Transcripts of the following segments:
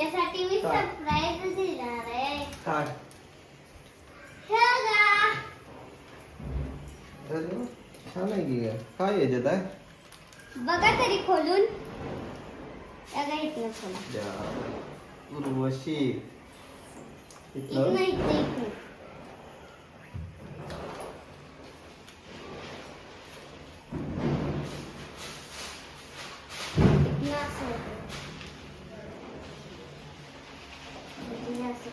तुमच्यासाठी मी काय? सरप्राईज देणार आहे. काय? हे बघा. अरे वा, छान आहे की काय याच्यात आहे बघा तरी खोलून. काय इथनं खोला. द्या. उर्वशी. इथलं? इथनं इथनं.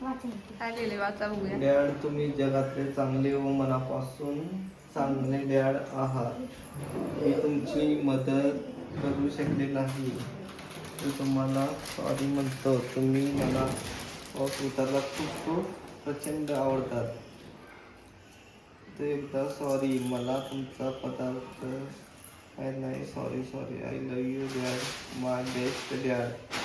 काय लिहिले वाचा बघूया डॅड तुम्ही जगातले चांगले व मनापासून चांगले डॅड आहात. मी तुमची मदत करू शकले नाही. मी तुम्हाला सॉरी म्हणतो. तुम्ही मला पाऊस उतरला खूप खूप प्रचंड आवडतात. तर एकदा सॉरी मला तुमचा पदार्थ काय नाही. Sorry sorry I love you dad my best dad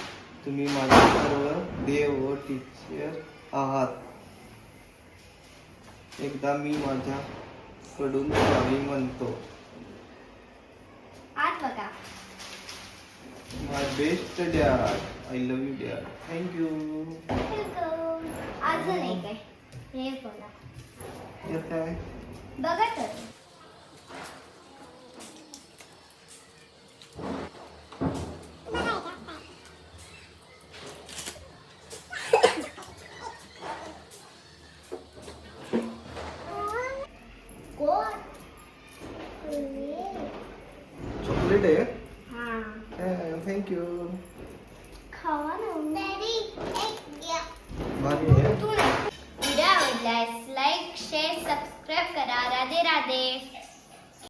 तुम्ही माझे सर्व देव व टीचर आहात. एकदा मी माझ्याकडून सॉरी म्हणतो. आत बघा. My best dad I love you dad thank you. अजून एक आहे. हे बघा. यात काय? बघा तर. चॉकलेट आहे हा थँक्यू भारी आहे? तू व्हिडिओ आवडल्यास लाईक शेअर सबस्क्राईब करा. राधे राधे.